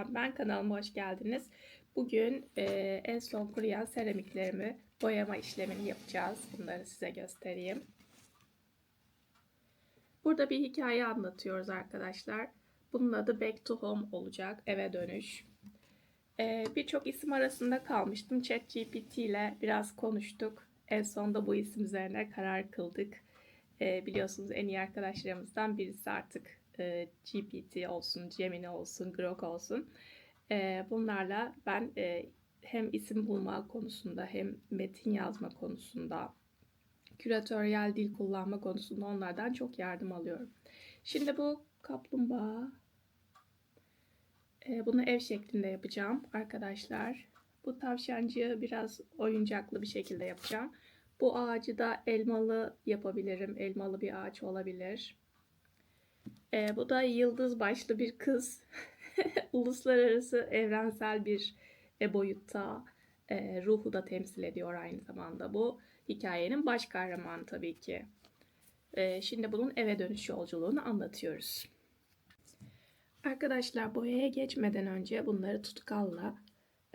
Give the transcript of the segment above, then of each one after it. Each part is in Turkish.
Gülşen ben kanalıma hoş geldiniz. Bugün e, en son kuruyan seramiklerimi boyama işlemini yapacağız. Bunları size göstereyim. Burada bir hikaye anlatıyoruz arkadaşlar. Bunun adı Back to Home olacak. Eve dönüş. E, Birçok isim arasında kalmıştım. ChatGPT ile biraz konuştuk. En sonunda bu isim üzerine karar kıldık. E, biliyorsunuz en iyi arkadaşlarımızdan birisi artık e, GPT olsun, Gemini olsun, Grok olsun. E, bunlarla ben e, hem isim bulma konusunda hem metin yazma konusunda, küratöryel dil kullanma konusunda onlardan çok yardım alıyorum. Şimdi bu kaplumbağa, e, bunu ev şeklinde yapacağım arkadaşlar. Bu tavşancığı biraz oyuncaklı bir şekilde yapacağım. Bu ağacı da elmalı yapabilirim. Elmalı bir ağaç olabilir. E, bu da yıldız başlı bir kız. Uluslararası evrensel bir e, boyutta e, ruhu da temsil ediyor aynı zamanda. Bu hikayenin baş kahramanı tabii ki. E, şimdi bunun eve dönüş yolculuğunu anlatıyoruz. Arkadaşlar boyaya geçmeden önce bunları tutkalla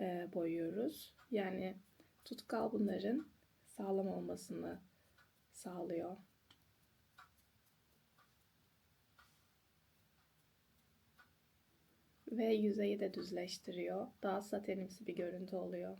e, boyuyoruz. Yani tutkal bunların sağlam olmasını sağlıyor. Ve yüzeyi de düzleştiriyor. Daha satenimsi bir görüntü oluyor.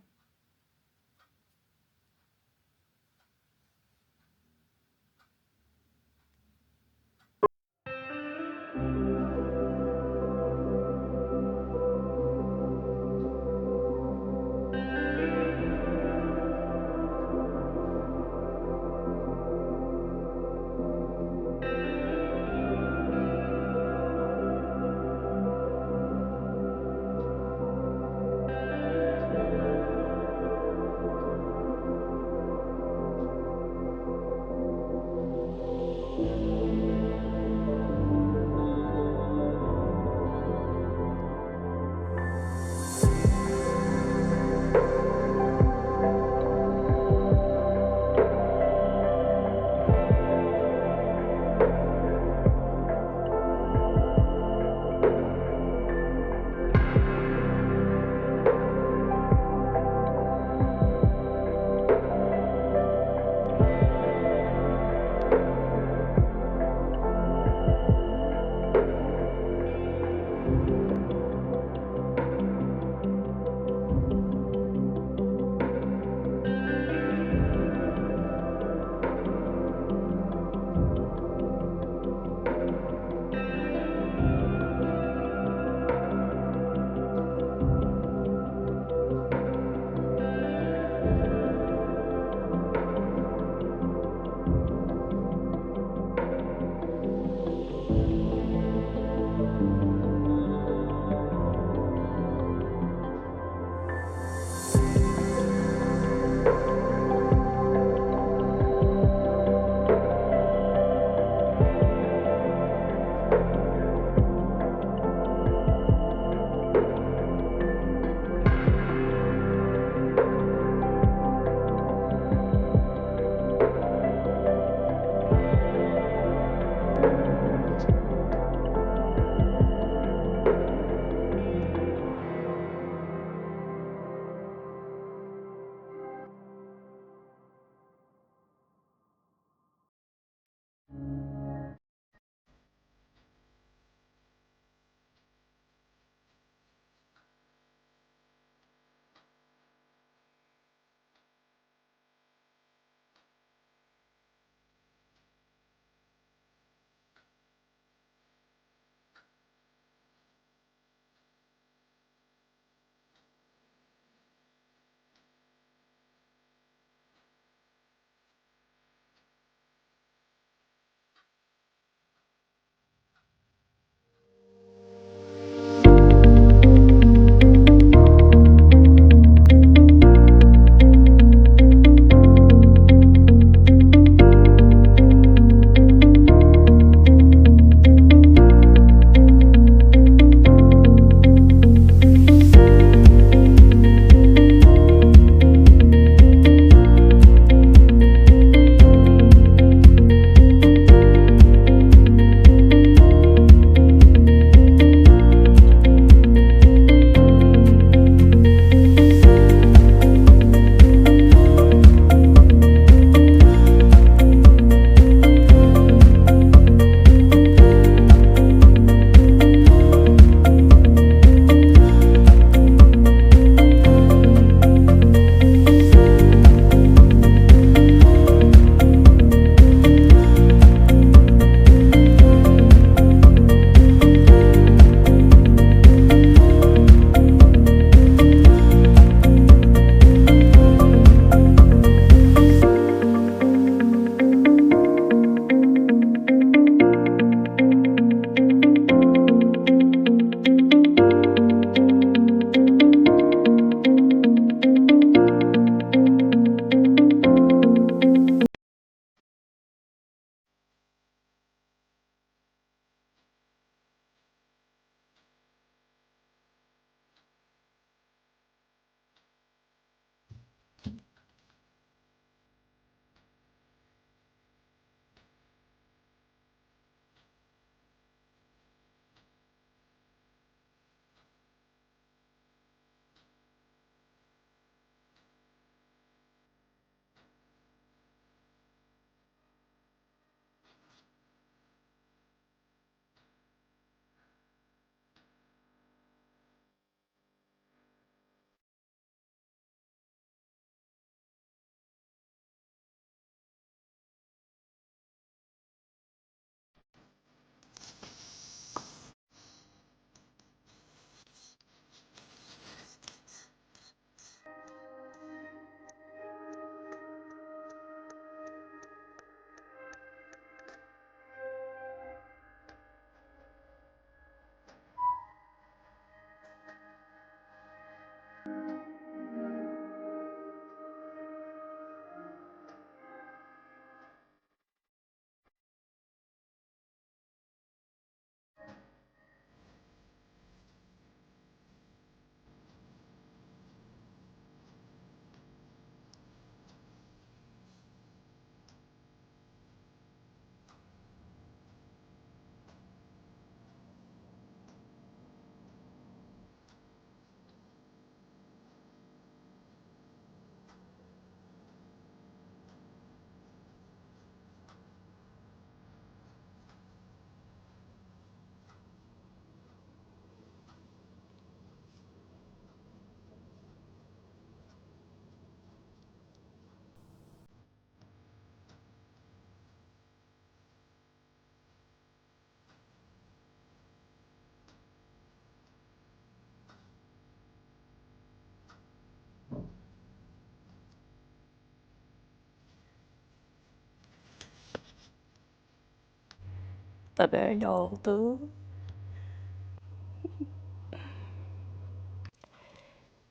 Da böyle oldu.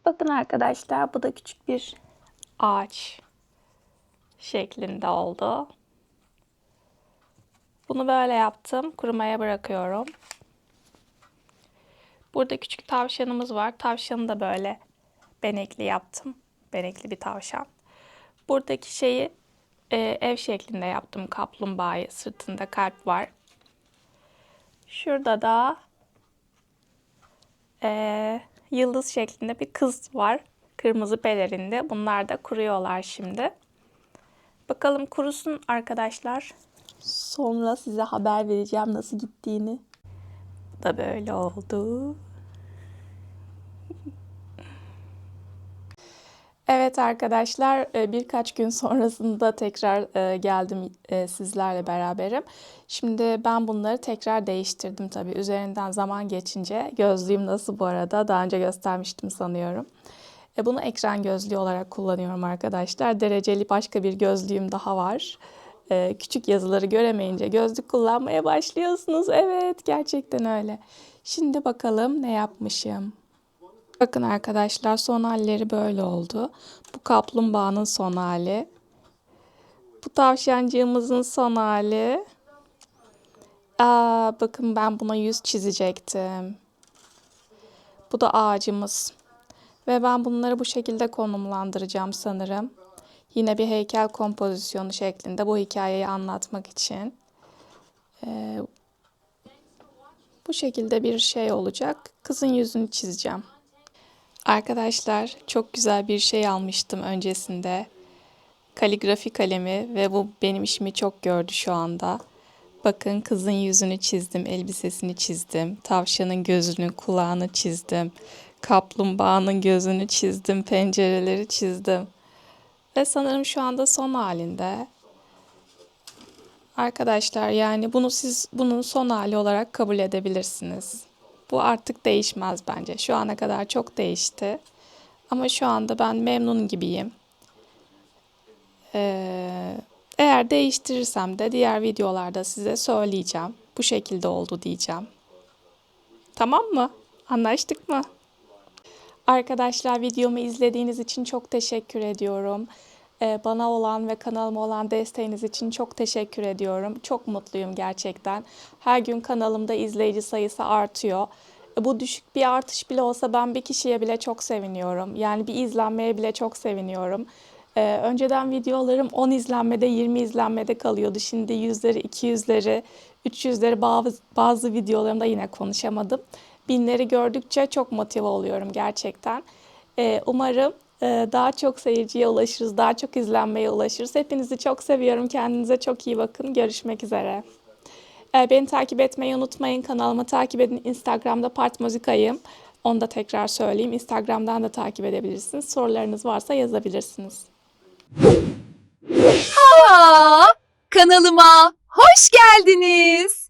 Bakın arkadaşlar bu da küçük bir ağaç şeklinde oldu. Bunu böyle yaptım. Kurumaya bırakıyorum. Burada küçük tavşanımız var. Tavşanı da böyle benekli yaptım. Benekli bir tavşan. Buradaki şeyi e, ev şeklinde yaptım. Kaplumbağayı. Sırtında kalp var. Şurada da e, yıldız şeklinde bir kız var. Kırmızı pelerinde. Bunlar da kuruyorlar şimdi. Bakalım kurusun arkadaşlar. Sonra size haber vereceğim nasıl gittiğini. Bu da böyle oldu. Evet arkadaşlar e, birkaç gün sonrasında tekrar e, geldim e, sizlerle beraberim. Şimdi ben bunları tekrar değiştirdim tabii. Üzerinden zaman geçince gözlüğüm nasıl bu arada daha önce göstermiştim sanıyorum. Bunu ekran gözlüğü olarak kullanıyorum arkadaşlar. Dereceli başka bir gözlüğüm daha var. Küçük yazıları göremeyince gözlük kullanmaya başlıyorsunuz. Evet gerçekten öyle. Şimdi bakalım ne yapmışım. Bakın arkadaşlar son halleri böyle oldu. Bu kaplumbağanın son hali. Bu tavşancığımızın son hali. Aa, bakın ben buna yüz çizecektim. Bu da ağacımız. Ve ben bunları bu şekilde konumlandıracağım sanırım. Yine bir heykel kompozisyonu şeklinde bu hikayeyi anlatmak için. Ee, bu şekilde bir şey olacak. Kızın yüzünü çizeceğim. Arkadaşlar çok güzel bir şey almıştım öncesinde. Kaligrafi kalemi ve bu benim işimi çok gördü şu anda. Bakın kızın yüzünü çizdim, elbisesini çizdim, tavşanın gözünü, kulağını çizdim, kaplumbağanın gözünü çizdim, pencereleri çizdim. Ve sanırım şu anda son halinde. Arkadaşlar yani bunu siz bunun son hali olarak kabul edebilirsiniz. Bu artık değişmez bence. Şu ana kadar çok değişti. Ama şu anda ben memnun gibiyim. Ee, eğer değiştirirsem de diğer videolarda size söyleyeceğim. Bu şekilde oldu diyeceğim. Tamam mı? Anlaştık mı? Arkadaşlar videomu izlediğiniz için çok teşekkür ediyorum. Ee, bana olan ve kanalıma olan desteğiniz için çok teşekkür ediyorum. Çok mutluyum gerçekten. Her gün kanalımda izleyici sayısı artıyor. E, Bu düşük bir artış bile olsa ben bir kişiye bile çok seviniyorum. Yani bir izlenmeye bile çok seviniyorum. Ee, önceden videolarım 10 izlenmede, 20 izlenmede kalıyordu. Şimdi yüzleri, 200'leri, 300'leri bazı, bazı videolarımda yine konuşamadım. Binleri gördükçe çok motive oluyorum gerçekten. Ee, umarım daha çok seyirciye ulaşırız, daha çok izlenmeye ulaşırız. Hepinizi çok seviyorum. Kendinize çok iyi bakın. Görüşmek üzere. Ee, Beni takip etmeyi unutmayın. Kanalımı takip edin. Instagram'da Part Müzikayım. Onu da tekrar söyleyeyim. Instagram'dan da takip edebilirsiniz. Sorularınız varsa yazabilirsiniz. Aa, kanalıma hoş geldiniz.